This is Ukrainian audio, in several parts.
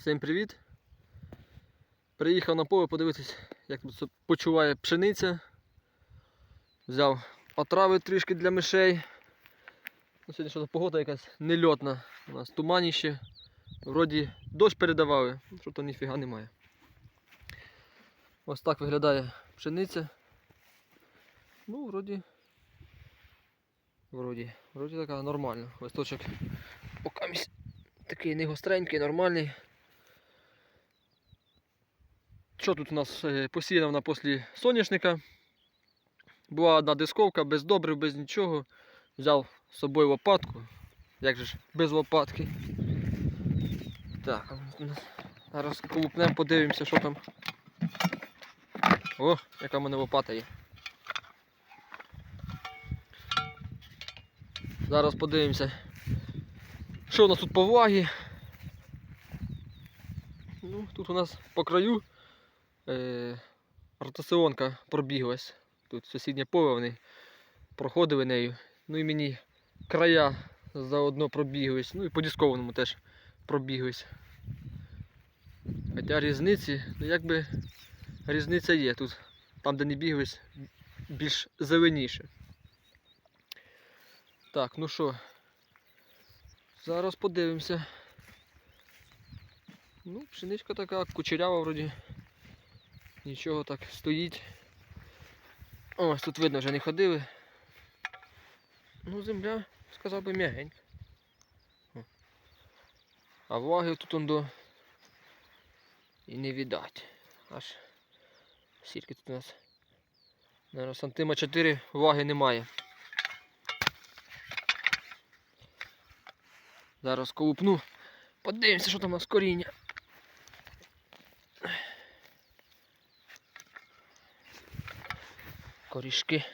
Всім привіт! Приїхав на поле подивитись, як тут почуває пшениця. Взяв отрави трішки для мишей. Ну, Сьогодні що погода якась нельотна. У нас туманіще. Вроді дощ передавали, ну, що то ніфіга немає. Ось так виглядає пшениця. Ну, вроді. Вроді, вроді така нормальна. Листочок поки такий не гостренький, нормальний. Що тут у нас е, посіяно вона після соняшника? Була одна дисковка, без добрив, без нічого. Взяв з собою лопатку. Як же ж без лопатки. Так, а у нас зараз колупнемо, подивимося, що там. О, яка в мене лопата є. Зараз подивимося, що у нас тут по влагі. Ну, тут у нас по краю е, ротаціонка пробіглась. Тут сусіднє поле вони проходили нею. Ну і мені края заодно пробіглись. Ну і по дискованому теж пробіглись. Хоча різниці, ну якби різниця є тут. Там, де не біглись, більш зеленіше. Так, ну що, зараз подивимося. Ну, пшеничка така кучерява вроді. Нічого так стоїть. Ось тут видно, вже не ходили. Ну, земля, сказав би, м'ягенька. А влаги тут он до і не віддать. Аж скільки тут у нас. Наверно, сантима 4 ваги немає. Зараз колупну. Подивимося, що там у нас коріння. Корішки.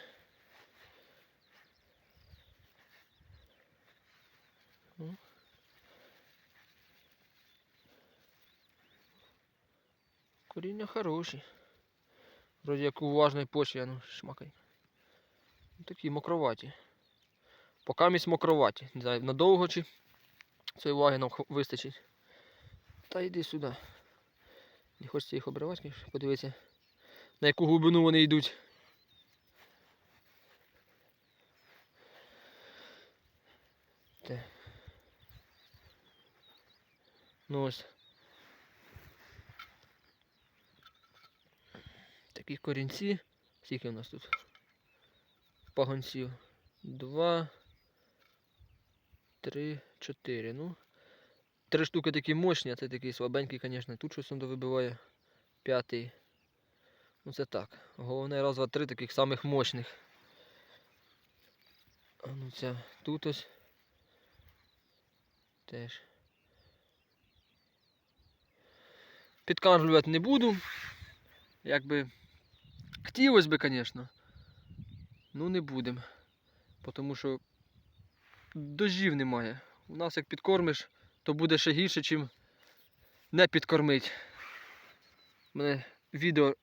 Ну. Коріння хороші. Вроді як у почві, ну шмакай. Ну, Такі мокроваті. Поки місь мокроваті. Не знаю, надовго чи цієї уваги нам вистачить. Та йди сюди. Не хочеться їх обривати, подивися, на яку глибину вони йдуть. Те. Ну ось. Такі корінці. Скільки у нас тут? Пагонців. Два. Три, чотири. Ну. Три штуки такі мощні, а це такий слабенький, звісно. Тут щось вибиває. П'ятий. Ну це так. Головне раз, два, три таких самих мощних. А ну ця тут ось. Теж. Підкармлювати не буду. Якби хотілося б, звісно. Ну не будемо. Тому що дождів немає. У нас як підкормиш, то буде ще гірше, чим не підкормить. У мене відео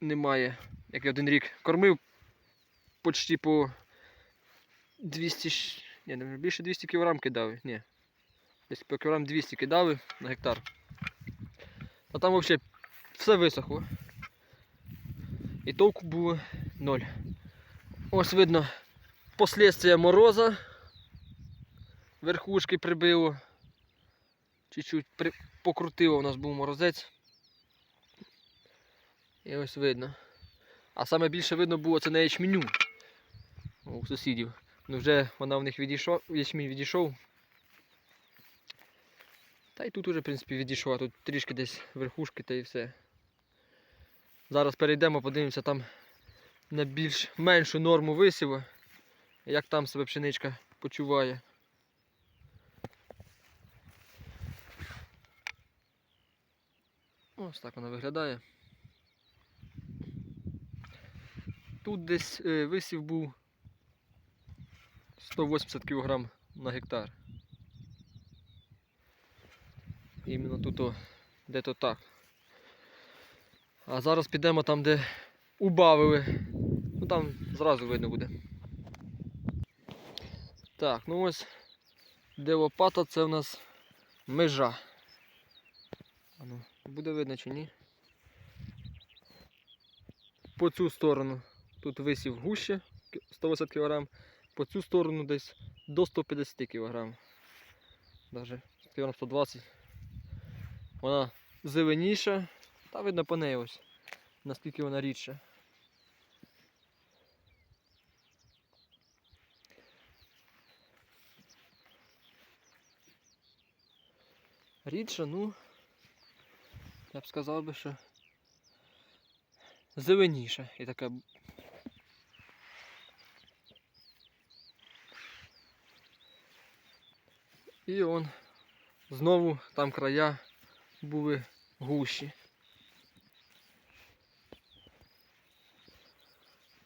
немає, як я один рік кормив почти по 200, щ- ні, більше 200 кг кидали. Ні. Десь по кілограм 200 кидали на гектар. А там взагалі все висохло. І толку було ноль. Ось видно последствия мороза. Верхушки прибило. Чуть-чуть при... покрутило у нас був морозець. І ось видно. А саме більше видно було це на ячменю. У сусідів. Ну вже вона в них відійшов, ячмінь відійшов. Та й тут уже, в принципі, відійшла. Тут трішки десь верхушки та і все. Зараз перейдемо, подивимося там на більш меншу норму висіву. Як там себе пшеничка почуває. Ось так вона виглядає. Тут десь е, висів був 180 кг на гектар. Іменно тут де-то так. А зараз підемо там, де убавили. Ну там зразу видно буде. Так, ну ось де лопата, це в нас межа. буде видно чи ні. По цю сторону тут висів гуще 180 кг, по цю сторону десь до 150 кг. Даже кг 120. Вона зеленіша, та видно по неї ось, наскільки вона рідша. Рідша, ну, я б сказав би, що зеленіша і така. І он знову там края були гущі.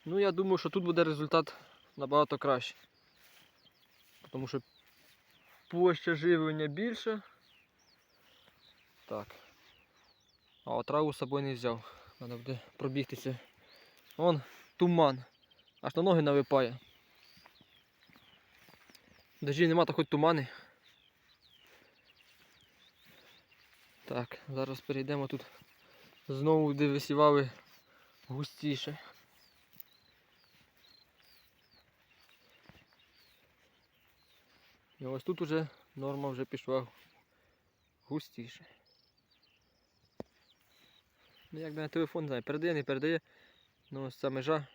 Ну, я думаю, що тут буде результат набагато кращий. Тому що площа живлення більша. Так. А от траву з собою не взяв. Треба буде пробігтися. Вон туман. Аж на ноги налипає. Дождів нема, хоч тумани. Так, зараз перейдемо тут знову, де висівали густіше. І ось тут уже норма вже пішла густіше. Ну як на телефон не знаю, передає, не передає. Ну ось ця межа.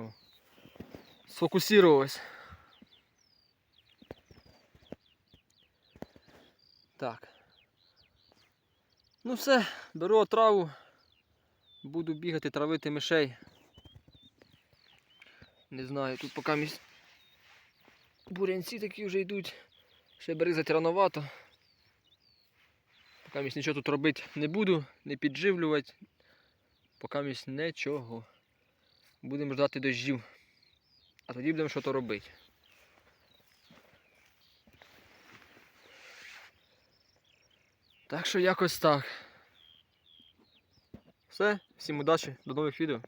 О. Сфокусировалась. Так. Ну все, беру отраву. Буду бігати, травити мишей. Не знаю, тут поки місь... бурянці такі вже йдуть. Ще бризати рановато. Поки місь нічого тут робити не буду, не підживлювати. Поки місь нічого. Будемо ждати дощів. А тоді будемо щось робити. Так що якось так. Все, всім удачі, до нових відео.